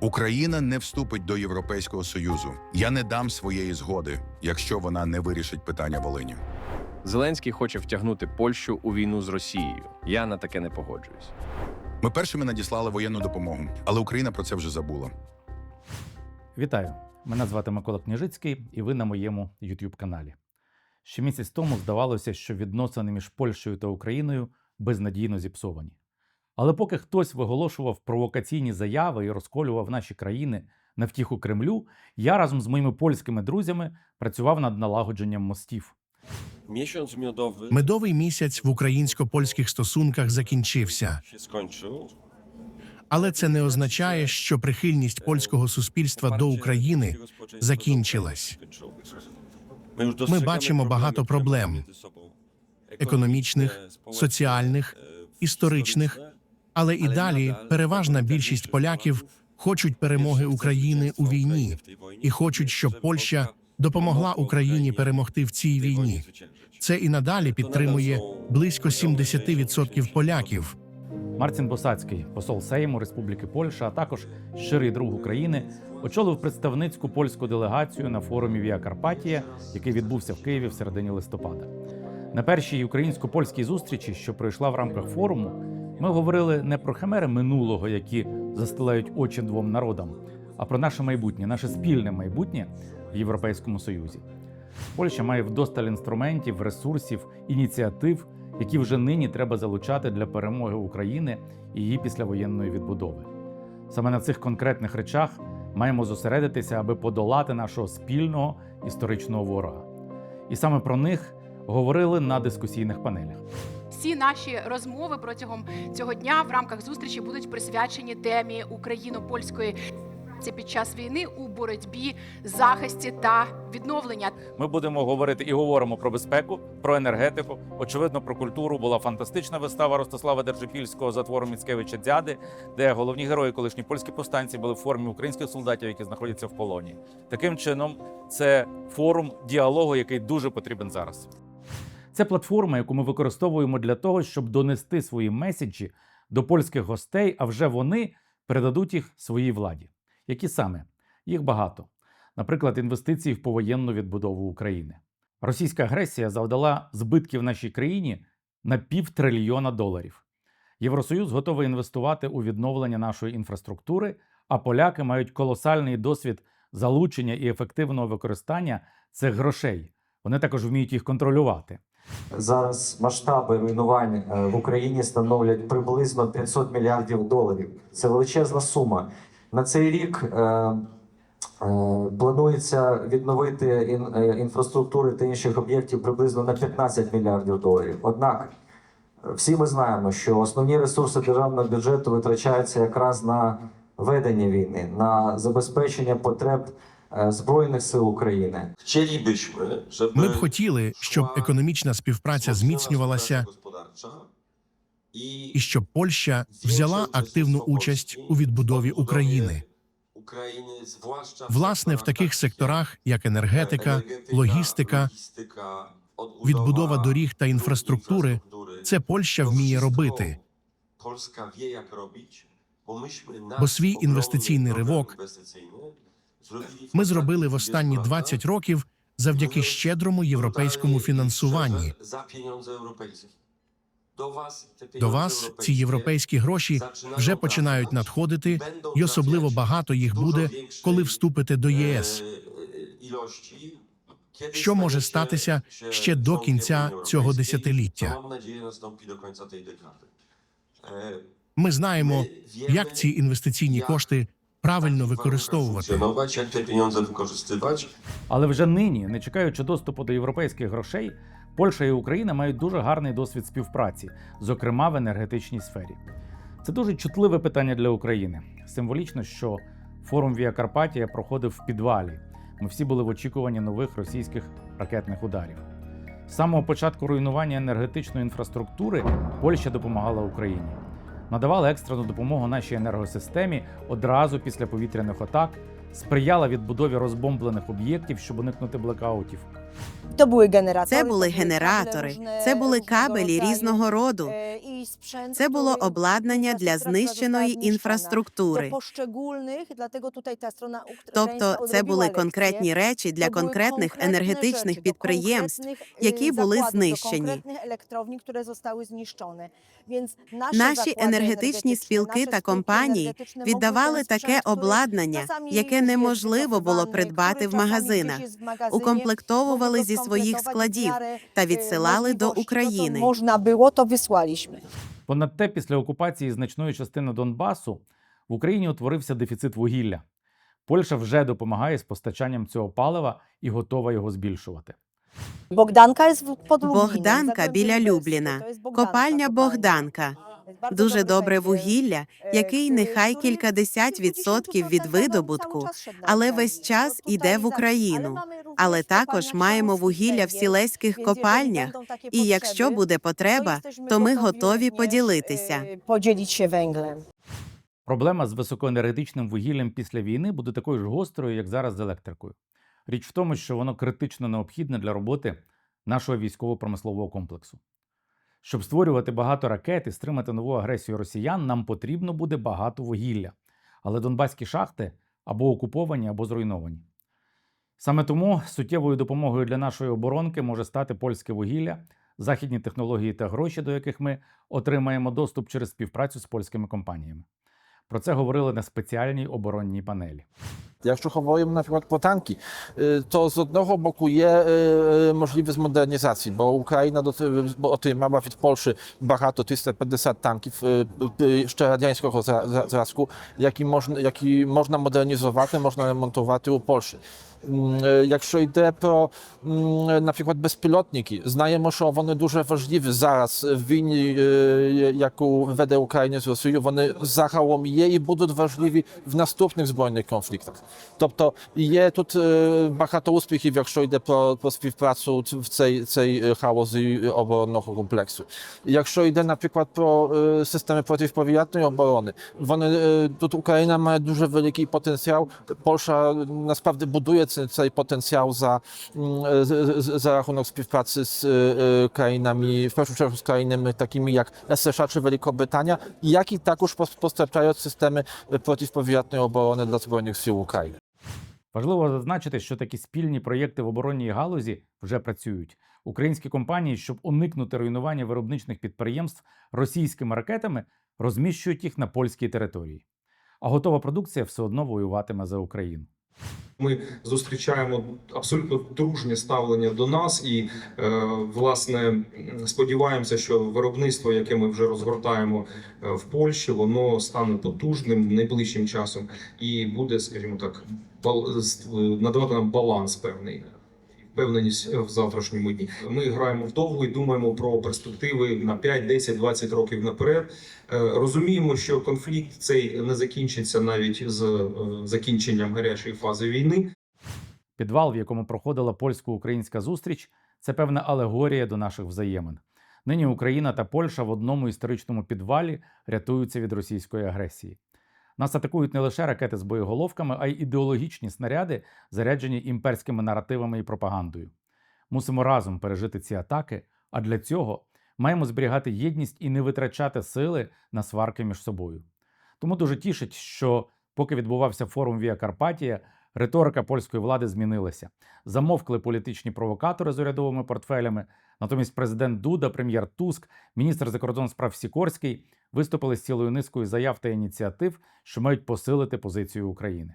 Україна не вступить до Європейського Союзу. Я не дам своєї згоди, якщо вона не вирішить питання Волині. Зеленський хоче втягнути Польщу у війну з Росією. Я на таке не погоджуюсь. Ми першими надіслали воєнну допомогу, але Україна про це вже забула. Вітаю! Мене звати Микола Княжицький, і ви на моєму youtube каналі. Ще місяць тому здавалося, що відносини між Польщею та Україною безнадійно зіпсовані. Але поки хтось виголошував провокаційні заяви і розколював наші країни на втіху Кремлю, я разом з моїми польськими друзями працював над налагодженням мостів. Miesiąc miodowy Медовий місяць в українсько-польських стосунках закінчився, але це не означає, що прихильність польського суспільства до України закінчилась. Ми бачимо багато проблем економічних, соціальних, історичних, але і далі переважна більшість поляків хочуть перемоги України у війні і хочуть, щоб Польща допомогла Україні перемогти в цій війні. Це і надалі підтримує близько 70% поляків. Марцін Босацький, посол Сейму Республіки Польща, а також щирий друг України, очолив представницьку польську делегацію на форумі Віа Карпатія, який відбувся в Києві в середині листопада. На першій українсько-польській зустрічі, що пройшла в рамках форуму, ми говорили не про химери минулого, які застилають очі двом народам, а про наше майбутнє, наше спільне майбутнє в Європейському Союзі. Польща має вдосталь інструментів, ресурсів, ініціатив, які вже нині треба залучати для перемоги України і її післявоєнної відбудови. Саме на цих конкретних речах маємо зосередитися, аби подолати нашого спільного історичного ворога. І саме про них говорили на дискусійних панелях. Всі наші розмови протягом цього дня в рамках зустрічі будуть присвячені темі україно-польської співпраці під час війни у боротьбі, захисті та відновлення. Ми будемо говорити і говоримо про безпеку, про енергетику. Очевидно, про культуру була фантастична вистава Ростислава Держипільського за твором Міцкевича Дзяди, де головні герої, колишні польські повстанці, були в формі українських солдатів, які знаходяться в полоні. Таким чином, це форум діалогу, який дуже потрібен зараз. Це платформа, яку ми використовуємо для того, щоб донести свої меседжі до польських гостей, а вже вони передадуть їх своїй владі. Які саме? Їх багато. Наприклад, інвестиції в повоєнну відбудову України. Російська агресія завдала збитків нашій країні на півтрильйона доларів. Євросоюз готовий інвестувати у відновлення нашої інфраструктури, а поляки мають колосальний досвід залучення і ефективного використання цих грошей. Вони також вміють їх контролювати. Зараз масштаби руйнувань е, в Україні становлять приблизно 500 мільярдів доларів. Це величезна сума. На цей рік е, е, планується відновити ін, е, інфраструктури та інших об'єктів приблизно на 15 мільярдів доларів. Однак е, всі ми знаємо, що основні ресурси державного бюджету витрачаються якраз на ведення війни, на забезпечення потреб збройних сил України. Ми б хотіли, щоб економічна співпраця зміцнювалася і і щоб Польща взяла активну участь у відбудові України. Власне, в таких секторах, як енергетика, логістика, відбудова доріг та інфраструктури, це Польща вміє робити. Бо свій інвестиційний ривок Ми зробили в останні 20 років завдяки щедрому європейському фінансуванні. До вас ці європейські гроші вже починають надходити, і особливо багато їх буде, коли вступите до ЄС. Що може статися ще до кінця цього десятиліття? Ми знаємо, як ці інвестиційні кошти правильно використовувати. Як ці пеньонзи використовувати? Але вже нині, не чекаючи доступу до європейських грошей, Польща і Україна мають дуже гарний досвід співпраці, зокрема в енергетичній сфері. Це дуже чутливе питання для України. Символічно, що форум Віа Карпатія проходив в підвалі. Ми всі були в очікуванні нових російських ракетних ударів. З самого початку руйнування енергетичної інфраструктури Польща допомагала Україні. Надавала екстрену допомогу нашій енергосистемі одразу після повітряних атак, сприяла відбудові розбомблених об'єктів, щоб уникнути блекаутів. То були генератори. Це були генератори, це були кабелі різного роду. Це було обладнання для знищеної інфраструктури. Тобто це були конкретні речі для конкретних енергетичних підприємств, які були знищені. Наші енергетичні спілки та компанії віддавали таке обладнання, яке неможливо було придбати в магазинах, укомплектовували зі своїх складів та відсилали до України. Можна було, то вислалішми. Понад те, після окупації значної частини Донбасу в Україні утворився дефіцит вугілля. Польща вже допомагає з постачанням цього палива і готова його збільшувати. Богданка Богданка біля Любліна, то є Богданка копальня копальня. Богданка. Дуже добре вугілля, який нехай кількадесят відсотків від видобутку, але весь час іде в Україну. Але також маємо вугілля в сілеських копальнях, і якщо буде потреба, то ми готові поділитися. Поділитися. Проблема з високоенергетичним вугіллям після війни буде такою ж гострою, як зараз з електрикою. Річ в тому, що воно критично необхідне для роботи нашого військово-промислового комплексу. Щоб створювати багато ракет і стримати нову агресію росіян, нам потрібно буде багато вугілля. Але донбаські шахти або окуповані, або зруйновані. Саме тому суттєвою допомогою для нашої оборонки може стати польське вугілля, західні технології та гроші, до яких ми отримаємо доступ через співпрацю з польськими компаніями. Про це говорили на спеціальній оборонній панелі. Якщо говоримо наприклад про танки, y, to z одного боку є y, можливість модернізації, бо Україна доти- бо отримала від Польщі багато 350 танків y, y, ще радянського зра- зра- зразку, які можна, які можна модернізувати, можна ремонтувати у Польщі. М, е, Якщо йде про м, наприклад безпілотники, знаємо, що вони дуже важливі зараз в війні, е, яку веде Україна з Росією. Вони загалом є і будуть важливі в наступних збройних конфліктах. Тобто є тут е, багато успіхів, якщо йде про, про співпрацю в цій, цій е, галузі оборонного комплексу. Якщо йде, наприклад, про е, системи протиповітряної оборони, вони е, тут Україна має дуже великий потенціал. Польща насправді будує цей, цей потенціал за, м, е, з- з- za rachunок współpracy z e, krajami, w pierwszą czergu z krajami takimi jak SSA czy Wielka Brytania, jak i також pos- постачають системи протиповітряної оборони для Збройних сил України. Важливо зазначити, що такі спільні проєкти в оборонній галузі вже працюють. Українські компанії, щоб уникнути руйнування виробничних підприємств російськими ракетами, розміщують їх на польській території. А готова продукція все одно воюватиме за Україну. Ми зустрічаємо абсолютно дружнє ставлення до нас, і е, власне сподіваємося, що виробництво, яке ми вже розгортаємо е, в Польщі, воно стане потужним найближчим часом і буде, скажімо так, надавати нам баланс певний. Впевненість в завтрашньому дні. Ми граємо вдовго і думаємо про перспективи на 5, 10, 20 років наперед. Е, Розуміємо, що конфлікт цей не закінчиться навіть з е, закінченням гарячої фази війни. Підвал, в якому проходила польсько-українська зустріч, це певна алегорія до наших взаємин. Нині Україна та Польща в одному історичному підвалі рятуються від російської агресії. Нас атакують не лише ракети з боєголовками, а й ідеологічні снаряди, заряджені імперськими наративами і пропагандою. Мусимо разом пережити ці атаки, а для цього маємо зберігати єдність і не витрачати сили на сварки між собою. Тому дуже тішить, що поки відбувався форум Віа Карпатія, риторика польської влади змінилася. Замовкли політичні провокатори з урядовими портфелями. Натомість президент Дуда, прем'єр Туск, міністр закордонних справ Сікорський виступили з цілою низкою заяв та ініціатив, що мають посилити позицію України.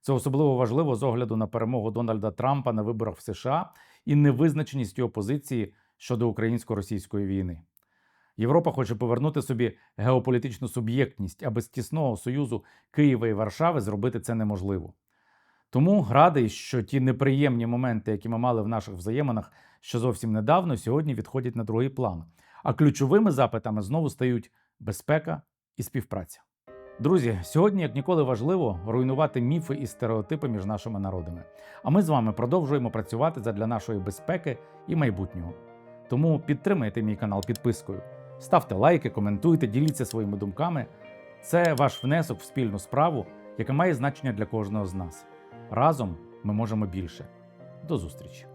Це особливо важливо з огляду на перемогу Дональда Трампа на виборах в США і невизначеність його позиції щодо українсько-російської війни. Європа хоче повернути собі геополітичну суб'єктність, а без тісного союзу Києва і Варшави зробити це неможливо. Тому радий, що ті неприємні моменти, які ми мали в наших взаєминах ще зовсім недавно, сьогодні відходять на другий план. А ключовими запитами знову стають безпека і співпраця. Друзі, сьогодні, як ніколи, важливо руйнувати міфи і стереотипи між нашими народами. А ми з вами продовжуємо працювати задля нашої безпеки і майбутнього. Тому підтримайте мій канал підпискою, ставте лайки, коментуйте, діліться своїми думками. Це ваш внесок в спільну справу, яка має значення для кожного з нас. Разом ми можемо більше. До зустрічі!